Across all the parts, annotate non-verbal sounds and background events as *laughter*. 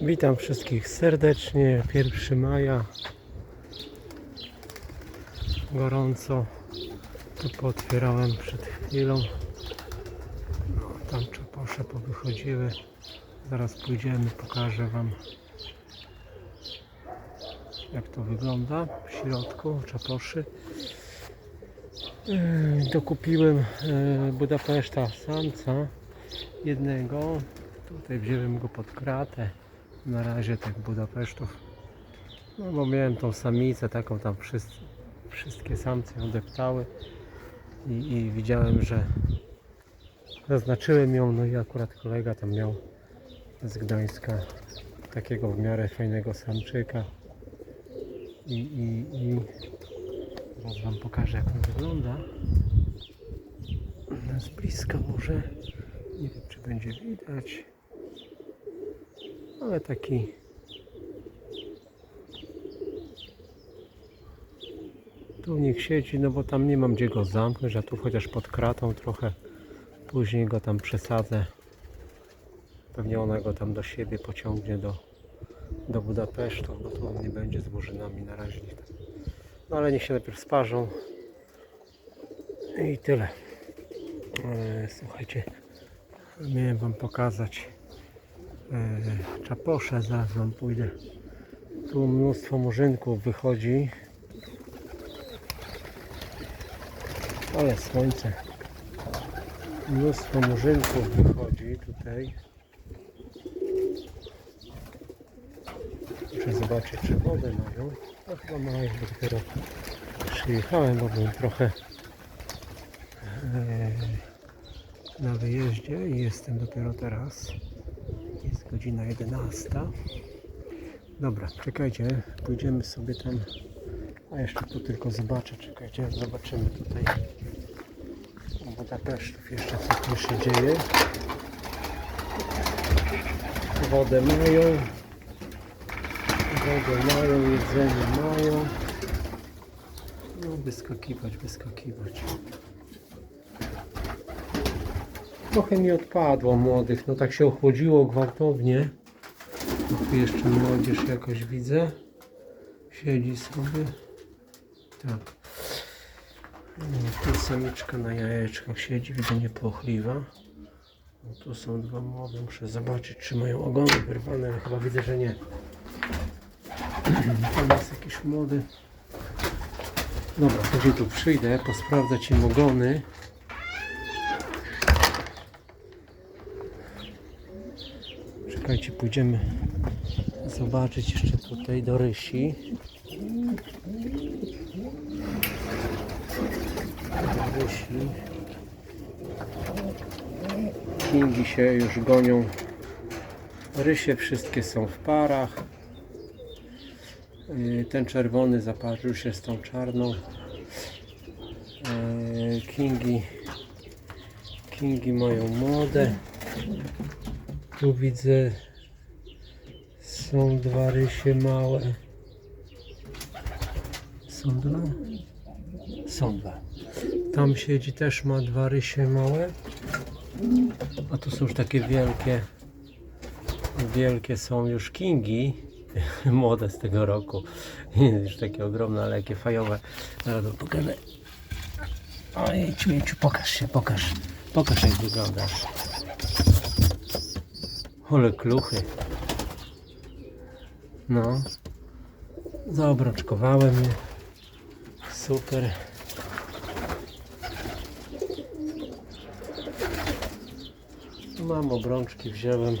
Witam wszystkich serdecznie. 1 maja. Gorąco. Tu pootwierałem przed chwilą. No, tam czaposze powychodziły. Zaraz pójdziemy, pokażę Wam jak to wygląda w środku czaposzy. Yy, Dokupiłem yy, Budapeszta samca jednego. Tutaj wziąłem go pod kratę. Na razie tych Budapesztów. No bo miałem tą samicę taką tam wszyscy, wszystkie samce ją deptały i, i widziałem, że zaznaczyłem ją, no i akurat kolega tam miał z Gdańska takiego w miarę fajnego samczyka i, i, i Zaraz Wam pokażę jak on wygląda. Z bliska może. Nie wiem czy będzie widać. Ale taki tu niech siedzi, no bo tam nie mam gdzie go zamknąć, a tu chociaż pod kratą trochę później go tam przesadzę. Pewnie ona go tam do siebie pociągnie do, do Budapesztu, bo tu on nie będzie z murzynami na razie. no ale niech się najpierw sparzą. I tyle. E, słuchajcie, miałem Wam pokazać czaposze. Zaraz Wam pójdę. Tu mnóstwo murzynków wychodzi. Ale słońce. Mnóstwo murzynków wychodzi tutaj. Muszę zobaczyć, czy wodę mają. No chyba mają, bo dopiero przyjechałem, bo byłem trochę e, na wyjeździe i jestem dopiero teraz. Godzina 11. Dobra, czekajcie, pójdziemy sobie tam. A jeszcze tu tylko zobaczę, czekajcie, zobaczymy tutaj u Budapesztów jeszcze co tu się dzieje. Wodę mają. Wodę mają, jedzenie mają. No wyskakiwać, wyskakiwać. Trochę mi odpadło młodych, no tak się ochłodziło gwałtownie. Tu jeszcze młodzież jakoś widzę. Siedzi sobie. Tak. No, tu samiczka na jajeczkach siedzi, widzę niepłochliwa. No, tu są dwa młode, muszę zobaczyć czy mają ogony wyrwane, ale chyba widzę, że nie. *clears throat* Tam jest jakiś młody. Dobra, później tu przyjdę, posprawdzać im ogony. Czekajcie, pójdziemy zobaczyć jeszcze tutaj do Rysi. Do Rysi. Kingi się już gonią. Rysie wszystkie są w parach. Yy, Ten czerwony zaparzył się z tą czarną. Yy, Kingi, Kingi mają młode. Tu widzę są dwa rysie małe. Są dwa? Są dwa. Tam siedzi też ma dwa rysie małe. A tu są już takie wielkie. Wielkie są już kingi. *laughs* Młode z tego roku. *laughs* Już takie ogromne, ale jakie fajowe. Zaraz pokażę. Oj, ciuciu, pokaż się, pokaż. Pokaż jak wyglądasz. Ole kluchy. No. Zaobrączkowałem je. Super. Mam obrączki, wziąłem.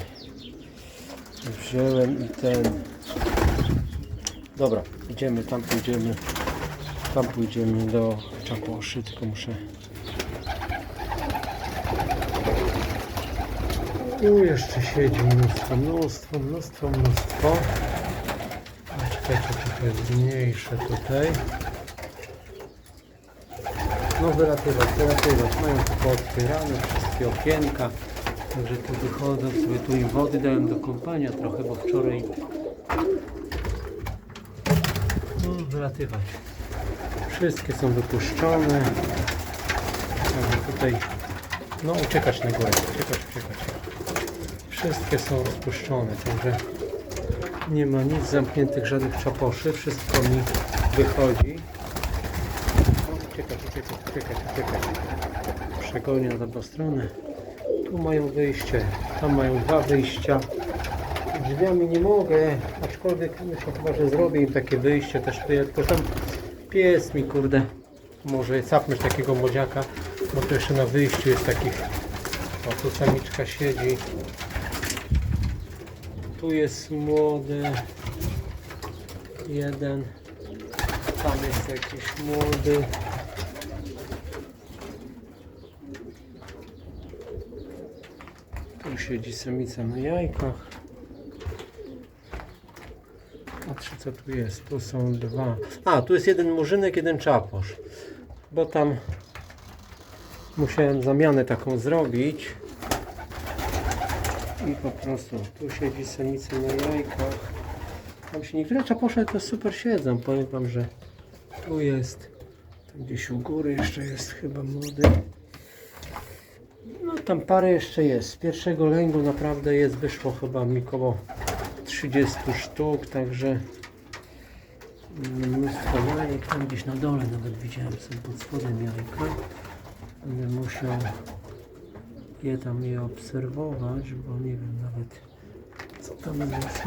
Wziąłem i ten. Dobra, idziemy, tam pójdziemy. Tam pójdziemy do Czaposzy, tylko muszę. Tu jeszcze siedzi mnóstwo, mnóstwo, mnóstwo, mnóstwo. A czekajcie, trochę zmniejszę tutaj. No wylatywać, wylatywać. Mają tu pootwierane wszystkie okienka. Także tu wychodzą sobie, tu im wody dałem do kąpania trochę, bo wczoraj no, wylatywać. Wszystkie są wypuszczone. Także tutaj no uciekać na górę, uciekać, uciekać. Wszystkie są rozpuszczone, także nie ma nic zamkniętych, żadnych czaposzy. Wszystko mi wychodzi. O, Uciekać, uciekać, uciekać, uciekać. Przegonię na dobrą stronę. Tu mają wyjście, tam mają dwa wyjścia. Drzwiami nie mogę, aczkolwiek myślę chyba, że zrobię im takie wyjście też tylko tam pies mi kurde może capnąć takiego młodziaka, bo to jeszcze na wyjściu jest takich o tu samiczka siedzi tu jest młody jeden tam jest jakiś młody tu siedzi samica na jajkach Patrzę co tu jest. Tu są dwa. A, tu jest jeden murzynek, jeden czaposz. Bo tam musiałem zamianę taką zrobić. I po prostu tu siedzi samica na jajkach. Tam się niektóre czaposze to super siedzą. Powiem wam, że tu jest. Tam gdzieś u góry jeszcze jest chyba młody. No tam parę jeszcze jest. Z pierwszego lęgu naprawdę jest, wyszło chyba mi koło 30 sztuk, także mnóstwo jajek. Tam gdzieś na dole nawet widziałem są pod spodem jajka. Będę musiał je tam je obserwować, bo nie wiem nawet co tam jest.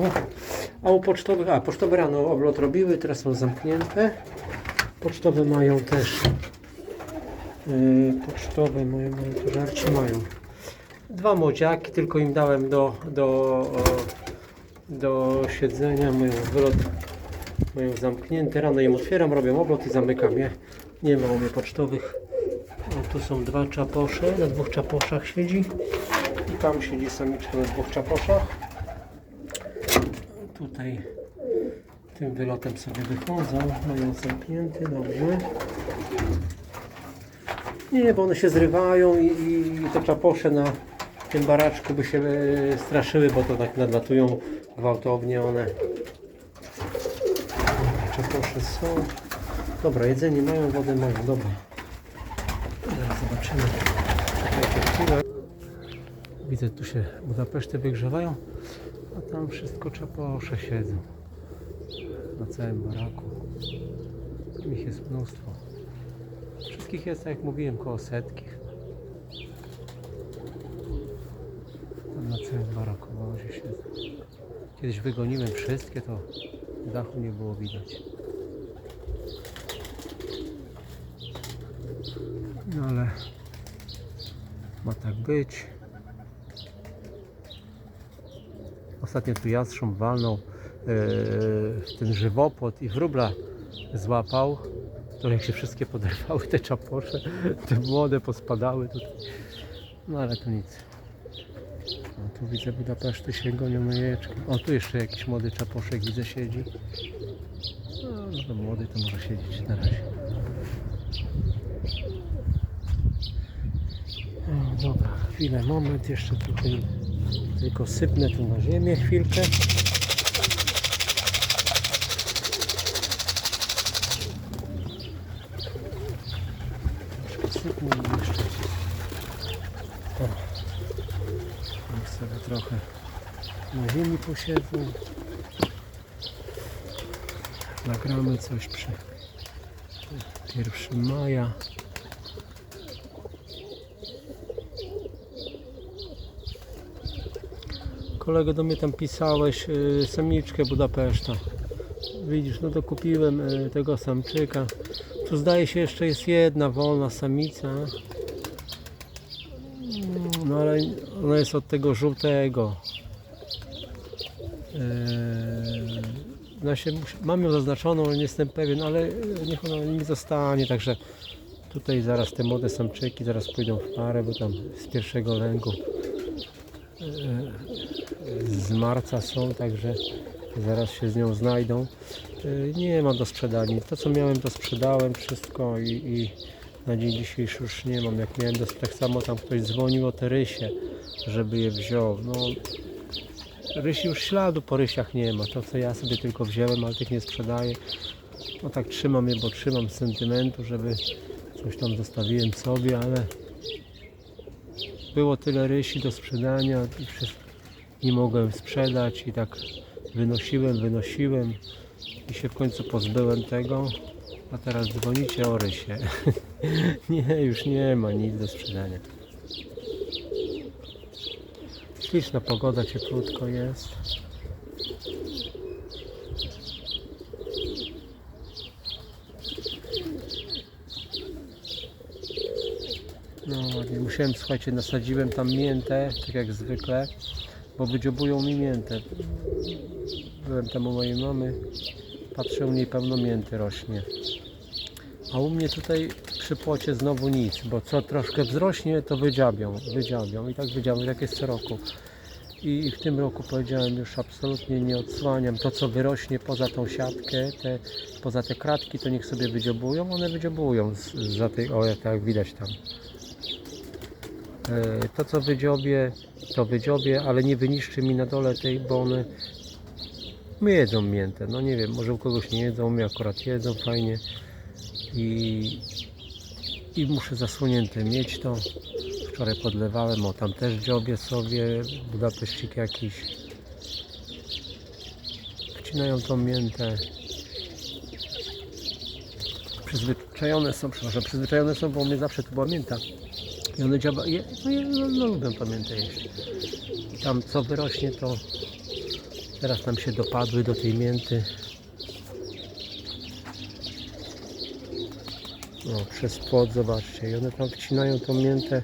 A u pocztowych, a pocztowe rano oblot robiły, teraz są zamknięte. Pocztowe mają też yy, pocztowe mają, żarcie mają. Dwa młodziaki, tylko im dałem do, do do siedzenia, mają wylot, mają zamknięte, rano im otwieram, robię oblot i zamykam je. Nie ma u mnie pocztowych. Tu są dwa czaposze, na dwóch czaposzach siedzi. I tam siedzi samiczka na dwóch czaposzach. Tutaj tym wylotem sobie wychodzą, mają zamknięty, dobrze. Nie, bo one się zrywają i, i te czaposze na tym baraczku by się e, straszyły, bo to tak nadlatują gwałtownie one. Czaposze są. Dobra, jedzenie mają, wodę mają, dobra. Zaraz zobaczymy. Czekajcie chwilę. Widzę, tu się Budapeszty wygrzewają, a tam wszystko czaposze siedzą. Na całym baraku. Tam ich jest mnóstwo. Wszystkich jest, tak jak mówiłem, koło setki. Tam na całym baraku wozie siedzą. Kiedyś wygoniłem wszystkie, to dachu nie było widać. No ale ma tak być. Ostatnio tu jastrząb walnął yy, ten żywopłot i wróbla złapał. To jak się wszystkie poderwały te czaposze, te młode pospadały tutaj. No ale to nic. O, tu widzę Budapeszty się gonią na. O, tu jeszcze jakiś młody czaposzek widzę siedzi. No, no młody to może siedzieć na razie. O, dobra, chwilę, moment, jeszcze tutaj tylko sypnę tu na ziemię chwilkę. Sypnę jeszcze. O. Niech sobie trochę na ziemi posiedzą. Nagramy coś przy 1 maja. Kolego do mnie tam pisałeś y, samiczkę Budapeszta. Widzisz, no to kupiłem y, tego samczyka. Tu zdaje się jeszcze jest jedna wolna samica. No ale ona jest od tego żółtego. Eee, Znaczy, mam ją zaznaczoną, ale nie jestem pewien, ale niech ona mi zostanie, także tutaj zaraz te młode samczyki zaraz pójdą w parę, bo tam z pierwszego lęgu eee, z marca są, także zaraz się z nią znajdą. Eee, Nie mam do sprzedania. To co miałem to sprzedałem wszystko i, i na dzień dzisiejszy już nie mam. Jak miałem do tak samo tam ktoś dzwonił o te rysie, żeby je wziął. No, rysi już śladu po rysiach nie ma. To co ja sobie tylko wziąłem, ale tych nie sprzedaję. No tak trzymam je, bo trzymam sentymentu, żeby coś tam zostawiłem sobie, ale było tyle rysi do sprzedania i nie mogłem sprzedać i tak wynosiłem, wynosiłem i się w końcu pozbyłem tego. A teraz dzwonicie o rysie. *laughs* nie, już nie ma nic do sprzedania. Śliczna pogoda, cieplutko jest. No musiałem, słuchajcie, nasadziłem tam miętę, tak jak zwykle, bo wydziobują mi miętę. Byłem tam u mojej mamy, patrzę, u niej pełno mięty rośnie. A u mnie tutaj przy płocie znowu nic, bo co troszkę wzrośnie, to wydziabią, wydziabią i tak wydziabią, jak jest co roku. I w tym roku powiedziałem już absolutnie nie odsłaniam. To co wyrośnie poza tą siatkę, te, poza te kratki, to niech sobie wydziobują. One wydziobują za tej, o jak widać tam. E, To co wydziobie, to wydziobie, ale nie wyniszczy mi na dole tej, bo one my jedzą miętę. No nie wiem, może u kogoś nie jedzą, my akurat jedzą fajnie. I, i muszę zasłonięte mieć to. Wczoraj podlewałem, o tam też dziobie sobie, Budapeszcik jakiś. Wcinają tą miętę. Przyzwyczajone są, przepraszam, przyzwyczajone są, bo u mnie zawsze tu była mięta. I one dziaba, je, no, je, no, no lubią tą miętę jeść. Tam co wyrośnie to teraz tam się dopadły do tej mięty. No, przez płot, zobaczcie. I one tam wcinają tą miętę.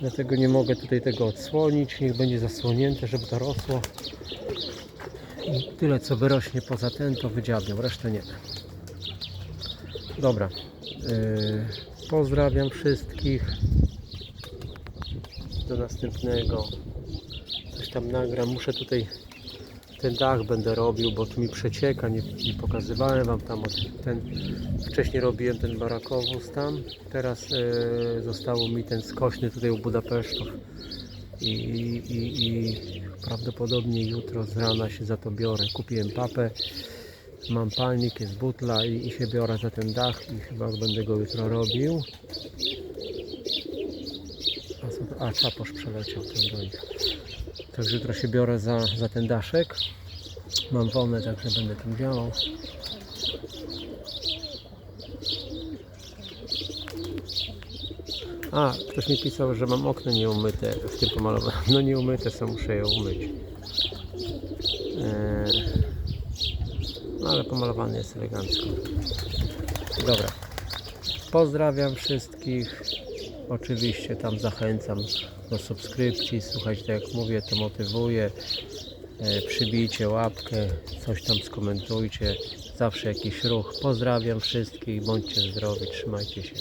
Dlatego nie mogę tutaj tego odsłonić. Niech będzie zasłonięte, żeby to rosło. I tyle co wyrośnie poza ten, to wydziabią, resztę nie. Dobra. Yy, pozdrawiam wszystkich. Do następnego. Coś tam nagram. Muszę tutaj ten dach będę robił, bo tu mi przecieka, nie, nie pokazywałem Wam tam ten, wcześniej robiłem ten barakowóz tam, teraz e, zostało mi ten skośny tutaj u Budapesztów i, i, i prawdopodobnie jutro z rana się za to biorę, kupiłem papę, mam palnik, jest butla i, i się biorę za ten dach i chyba będę go jutro robił. A, co? A czaposz przeleciał ten nich. Także jutro się biorę za, za ten daszek. Mam wolne, także będę tam działał. A, ktoś mi pisał, że mam okno nieumyte w tym pomalowane. No nieumyte są, muszę je umyć. Eee, ale pomalowany jest elegancko. Dobra. Pozdrawiam wszystkich. Oczywiście tam zachęcam do subskrypcji. Słuchajcie, tak jak mówię, to motywuje. E, Przybijcie łapkę, coś tam skomentujcie. Zawsze jakiś ruch. Pozdrawiam wszystkich, bądźcie zdrowi, trzymajcie się.